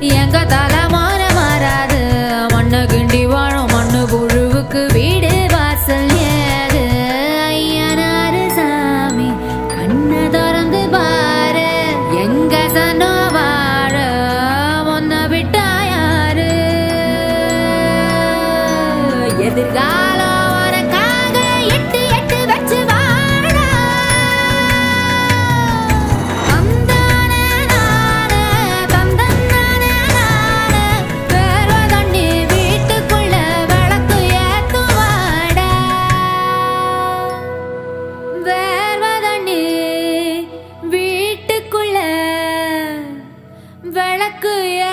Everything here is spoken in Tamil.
எங்க தலைமான மாறாது. மண்ணு கிண்டி வாழும் மண்ணு குழுவுக்கு வீடு வாசல் ஏது? ஐயனாரு சாமி கண்ணை திறந்து பாரு. எங்க சனோ வாழ முன்ன விட்டா எதிர்கா back, yeah.